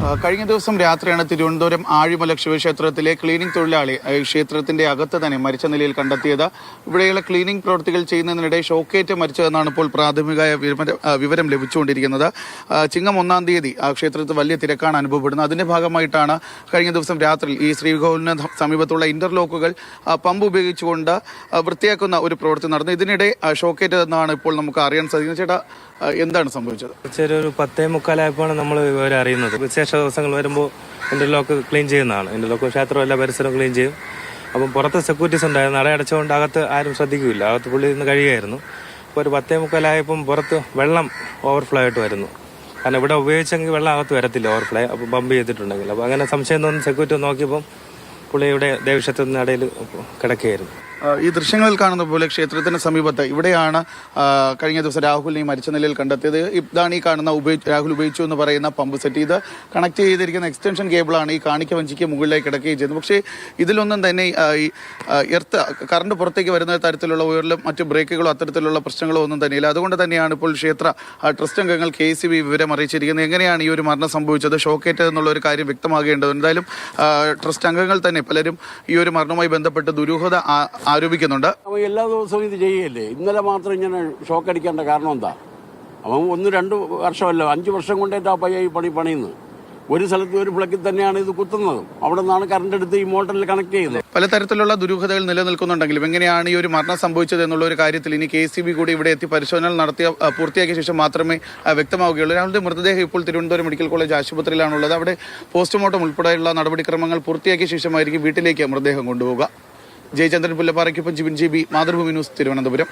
കഴിഞ്ഞ ദിവസം രാത്രിയാണ് തിരുവനന്തപുരം ആഴിമല ശിവക്ഷേത്രത്തിലെ ക്ലീനിംഗ് തൊഴിലാളി ക്ഷേത്രത്തിന്റെ അകത്ത് തന്നെ മരിച്ച നിലയിൽ കണ്ടെത്തിയത്. ഇവിടെയുള്ള ക്ലീനിംഗ് പ്രവൃത്തികൾ ചെയ്യുന്നതിനിടെ ഷോക്കേറ്റ് മരിച്ചതെന്നാണ് ഇപ്പോൾ പ്രാഥമിക വിവരം- ലഭിച്ചുകൊണ്ടിരിക്കുന്നത്. ചിങ്ങം ഒന്നാം തീയതി ആ ക്ഷേത്രത്തിൽ വലിയ തിരക്കാണ് അനുഭവപ്പെടുന്നത്. അതിന്റെ ഭാഗമായിട്ടാണ് കഴിഞ്ഞ ദിവസം രാത്രി ഈ ശ്രീകോവിലിന് സമീപത്തുള്ള ഇന്റർലോക്കുകൾ പമ്പ് ഉപയോഗിച്ചുകൊണ്ട് വൃത്തിയാക്കുന്ന ഒരു പ്രവൃത്തി നടന്നു. ഇതിനിടെ ആ, ഷോക്കേറ്റ് എന്നാണ് ഇപ്പോൾ നമുക്ക് അറിയാൻ സാധിക്കുന്നത്. ചേട്ടാ എന്താണ് സംഭവിച്ചത്? ഒരു പത്തേ മുക്കാലായപ്പോഴാണ് നമ്മൾ വിവരം അറിയുന്നത്. വിശേഷ ദിവസങ്ങൾ വരുമ്പോൾ ഇന്റർലോക്ക് ക്ലീൻ ചെയ്യുന്നതാണ്. ഇന്റർലോക്ക് ക്ഷേത്രം എല്ലാ പരിസരവും ക്ലീൻ ചെയ്യും. അപ്പം പുറത്ത് സെക്യൂരിറ്റീസ് ഉണ്ടായിരുന്നു. നട അടച്ചുകൊണ്ട് അകത്ത് ആരും ശ്രദ്ധിക്കില്ല. അകത്ത് പുള്ളി നിന്ന് കഴിയുമായിരുന്നു അപ്പോൾ ഒരു പത്തേ മുക്കാലായപ്പം പുറത്ത് വെള്ളം ഓവർഫ്ലോ ആയിട്ട് വരുന്നു. കാരണം ഇവിടെ ഉപയോഗിച്ചെങ്കിൽ വെള്ളം അകത്ത് വരത്തില്ല ഓവർഫ്ലോ അപ്പോൾ ബമ്പ് ചെയ്തിട്ടുണ്ടെങ്കിൽ. അപ്പോൾ അങ്ങനെ സംശയം തോന്നുന്നു സെക്യൂരിറ്റി നോക്കിയപ്പം പുള്ളി ഇവിടെ ദേവീക്ഷേത്രത്തിന്റെ ഇടയിൽ കിടക്കുകയായിരുന്നു. ഈ ദൃശ്യങ്ങളിൽ കാണുന്ന പോലെ ക്ഷേത്രത്തിന് സമീപത്ത് ഇവിടെയാണ് കഴിഞ്ഞ ദിവസം രാഹുലിനെ മരിച്ച നിലയിൽ കണ്ടെത്തിയത്. ഇതാണ് ഈ കാണുന്ന ഉപയോഗി രാഹുൽ ഉപയോഗിച്ചു എന്ന് പറയുന്ന പമ്പ് സെറ്റ്. ഇത് കണക്ട് ചെയ്തിരിക്കുന്ന എക്സ്റ്റൻഷൻ കേബിളാണ് ഈ കാണിക്ക വഞ്ചിക്ക് മുകളിലേക്ക് കിടക്കുകയും ചെയ്തത് പക്ഷേ ഇതിലൊന്നും തന്നെ ഈ എർത്ത് കറണ്ട് പുറത്തേക്ക് വരുന്ന തരത്തിലുള്ള ഉയരലും മറ്റ് ബ്രേക്കുകളോ അത്തരത്തിലുള്ള പ്രശ്നങ്ങളോ ഒന്നും തന്നെയില്ല. അതുകൊണ്ട് തന്നെയാണ് ഇപ്പോൾ ക്ഷേത്ര ട്രസ്റ്റ് അംഗങ്ങൾ കെ സി ബി വിവരം അറിയിച്ചിരിക്കുന്നത്. എങ്ങനെയാണ് ഈ ഒരു മരണം സംഭവിച്ചത്? ഷോക്കേറ്റ് എന്നുള്ള ഒരു കാര്യം വ്യക്തമാകേണ്ടത് എന്തായാലും ട്രസ്റ്റ് അംഗങ്ങൾ തന്നെ പലരും ഈ ഒരു മരണവുമായി ബന്ധപ്പെട്ട് ദുരൂഹത ആരോപിക്കുന്നുണ്ട്. അവൻ എല്ലാ ദിവസവും ഇത് ചെയ്യല്ലേ? ഇന്നലെ മാത്രം ഇങ്ങനെ ഷോക്ക് അടിക്കേണ്ട കാരണം എന്താ? അവൻ ഒന്ന് രണ്ട് വർഷമല്ല അഞ്ച് വർഷം കൊണ്ടേറ്റ് പയ്യ ഈ പണി പണിയുന്നത്. ഒരു സ്ഥലത്ത് ഒരു പ്ലഗിൽ തന്നെയാണ് ഇത് കുത്തുന്നത്. അവിടെ നിന്നാണ് കറണ്ട് എടുത്ത് ഈ മോട്ടറിൽ കണക്ട് ചെയ്യുന്നത്. പലതരത്തിലുള്ള ദുരൂഹതകൾ നിലനിൽക്കുന്നുണ്ടെങ്കിലും എങ്ങനെയാണ് ഈ ഒരു മരണം സംഭവിച്ചത് എന്നുള്ള ഒരു കാര്യത്തിൽ ഇനി കെ സി ബി കൂടി ഇവിടെ എത്തി പരിശോധന നടത്തിയ പൂർത്തിയാക്കിയ ശേഷം മാത്രമേ വ്യക്തമാവുകയുള്ളൂ. രാഹുലിന്റെ മൃതദേഹം ഇപ്പോൾ തിരുവനന്തപുരം മെഡിക്കൽ കോളേജ് ആശുപത്രിയിലാണുള്ളത്. അവിടെ പോസ്റ്റ്മോർട്ടം ഉൾപ്പെടെയുള്ള നടപടിക്രമങ്ങൾ പൂർത്തിയാക്കിയ ശേഷമായിരിക്കും വീട്ടിലേക്ക് മൃതദേഹം കൊണ്ടുപോവുക. Jayachandran പുല്ലപ്പാറയ്ക്കൊപ്പം Jibin G B Mathrubhumi news Thiruvananthapuram.